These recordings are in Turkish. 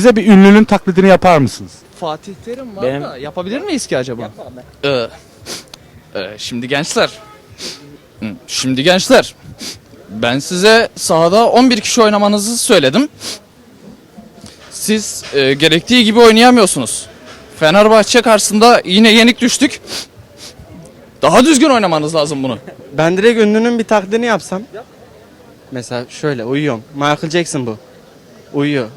Bize bir ünlünün taklidini yapar mısınız? Fatih Terim var Benim- da yapabilir miyiz ki acaba? Ee, e, şimdi gençler. Hı, Şimdi gençler. Ben size sahada 11 kişi oynamanızı söyledim. Siz e, gerektiği gibi oynayamıyorsunuz. Fenerbahçe karşısında yine yenik düştük. Daha düzgün oynamanız lazım bunu. Ben direkt ünlünün bir taklidini yapsam. Mesela şöyle uyuyorum. Michael Jackson bu. Uyuyor.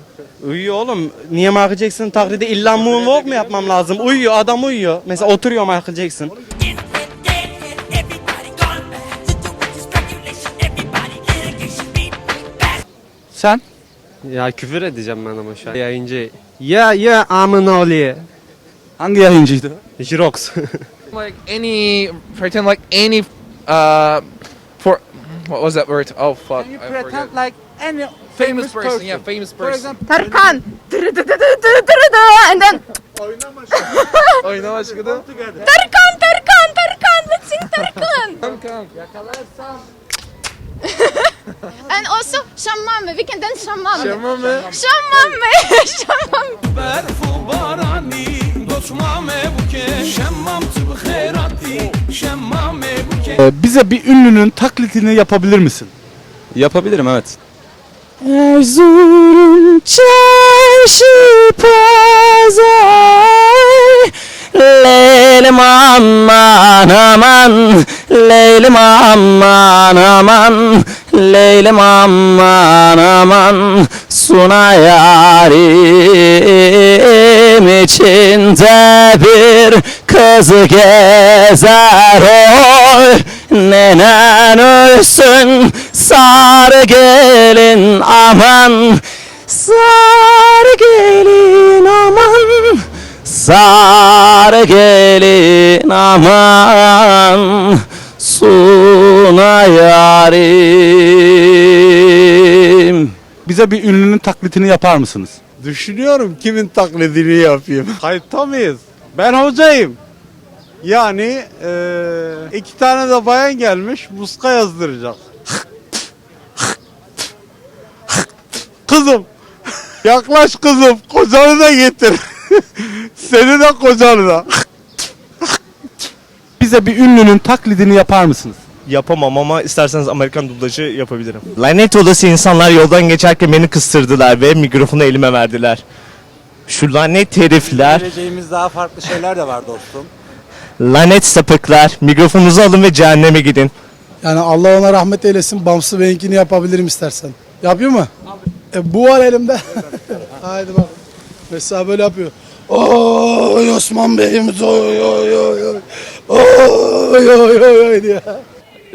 Uyuyor oğlum. Niye Michael Jackson taklidi illa moonwalk mu yapmam lazım? Uyuyor adam uyuyor. Mesela oturuyor Michael Jackson. Sen? Ya küfür edeceğim ben ama şu an. Yayıncı. Ya ya amına oluyor. Hangi yayıncıydı? Jirox. like any pretend like any uh for what was that word? Oh fuck. I forget. like and famous, famous person. person. Yeah, famous person. For example, Tarkan. Dırı dırı dırı dırı dırı dırı. And then Oynama aşkına. Tarkan, Tarkan, Tarkan. Let's sing Tarkan. Come. Yakalarsam. and also Şammame. We can dance Şammame. Şammame. Şammame. Şammame. Berfu barani dotmame buke şemmam tıbı khairati şemmame buke. Bize bir ünlünün taklitini yapabilir misin? Yapabilirim evet. Erzurum çarşı pazar Leylim aman aman Leylim aman aman Leylim aman aman. Suna yarim içinde bir kız gezer. Oy Nenen ölsün sarı gelin aman Sarı gelin aman Sarı gelin aman Suna yarim Bize bir ünlünün taklidini yapar mısınız? Düşünüyorum kimin taklidini yapayım. Kayıtta mıyız? Ben hocayım. Yani eee, iki tane de bayan gelmiş muska yazdıracak. Kızım yaklaş kızım kocanı da getir. Seni de kocanı da. Bize bir ünlünün taklidini yapar mısınız? Yapamam ama isterseniz Amerikan dublajı yapabilirim. Lanet olası insanlar yoldan geçerken beni kıstırdılar ve mikrofonu elime verdiler. Şu lanet herifler, Geleceğimiz daha farklı şeyler de var dostum. lanet sapıklar, mikrofonunuzu alın ve cehenneme gidin. Yani Allah ona rahmet eylesin. Bamsı Bey'inkini yapabilirim istersen. Yapıyor mu? E, bu var elimde. Haydi bak. Mesela böyle yapıyor. Oy Osman Bey'imiz oy oy oy oy. Oy oy oy oy diye.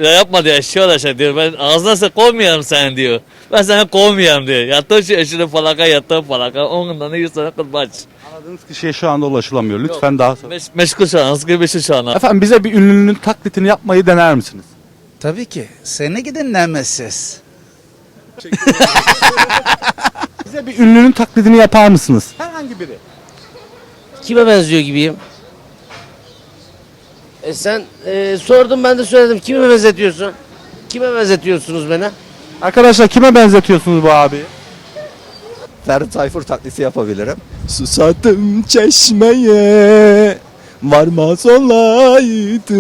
Ya yapma diyor eşya aşağı diyor. Ben ağzına sen kovmayalım sen diyor. Ben sana kovmayalım diyor. Yattığın şu eşini falaka yattığın falaka. Ondan da yüz sana kılbaç. Aradığınız kişiye şu anda ulaşılamıyor. Lütfen daha sonra. Meş, meşgul şu an. Asgari meşgul şu an. Efendim bize bir ünlünün taklidini yapmayı dener misiniz? Tabii ki. Seni gidin Nemesis. Bize bir ünlünün taklidini yapar mısınız? Herhangi biri. Kime benziyor gibiyim? E sen e, sordun ben de söyledim. Kime benzetiyorsun? Kime benzetiyorsunuz beni? Arkadaşlar kime benzetiyorsunuz bu abi? Ferdi Tayfur taklidi yapabilirim. Susadım çeşmeye, varmaz olaydım.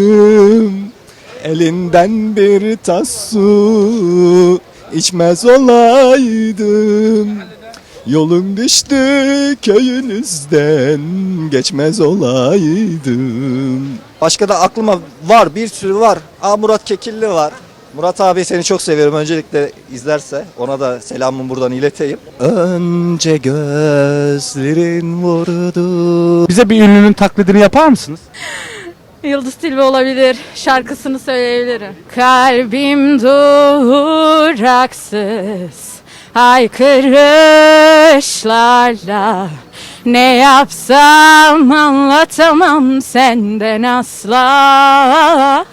Elinden bir tas su, içmez olaydım. Yolum düştü köyünüzden, geçmez olaydım. Başka da aklıma var, bir sürü var. Aa Murat Kekilli var. Murat abi seni çok seviyorum. Öncelikle izlerse ona da selamımı buradan ileteyim. Önce gözlerin vurdu. Bize bir ünlünün taklidini yapar mısınız? Yıldız Tilbe olabilir. Şarkısını söyleyebilirim. Kalbim duraksız haykırışlarla ne yapsam anlatamam senden asla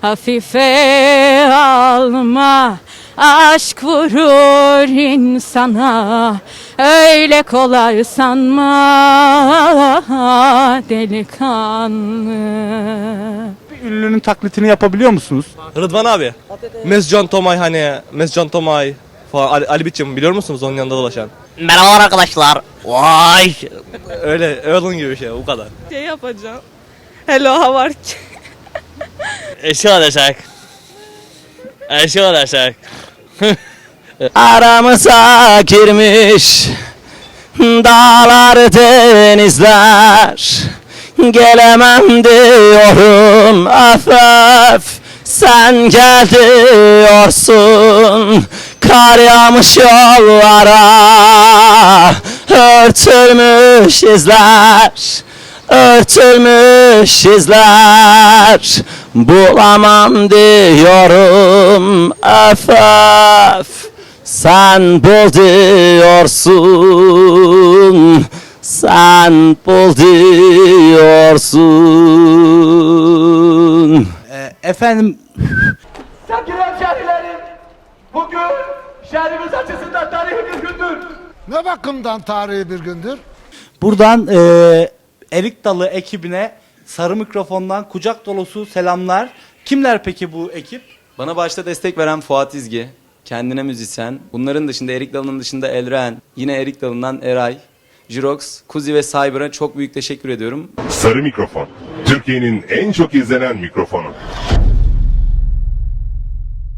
Hafife alma aşk vurur insana Öyle kolay sanma delikanlı Bir ünlünün taklidini yapabiliyor musunuz? Rıdvan abi. Mescan Tomay hani, Mescan Tomay. Ali, Ali Bitçim biliyor musunuz onun yanında dolaşan? Merhabalar arkadaşlar. Vay. Öyle Erlen gibi bir şey o kadar. Şey yapacağım. Hello how are you? Eşi olacak. Eşi olacak. Aramıza girmiş dağlar denizler. Gelemem diyorum öf öf sen gel diyorsun. Kar yağmış yollara Örtülmüş izler Örtülmüş izler Bulamam diyorum öf öf Sen bul diyorsun Sen bul diyorsun efendim Sevgili hemşehrilerim, bugün şehrimiz açısından tarihi bir gündür. Ne bakımdan tarihi bir gündür? buradan eee Erik Dalı ekibine sarı mikrofondan kucak dolusu selamlar. Kimler peki bu ekip? Bana başta destek veren Fuat İzgi, kendine müzisyen. Bunların dışında Erik Dalı'nın dışında Elren, yine Erik Dalı'ndan Eray, Jirox, Kuzi ve Cyber'a çok büyük teşekkür ediyorum. Sarı mikrofon. Türkiye'nin en çok izlenen mikrofonu.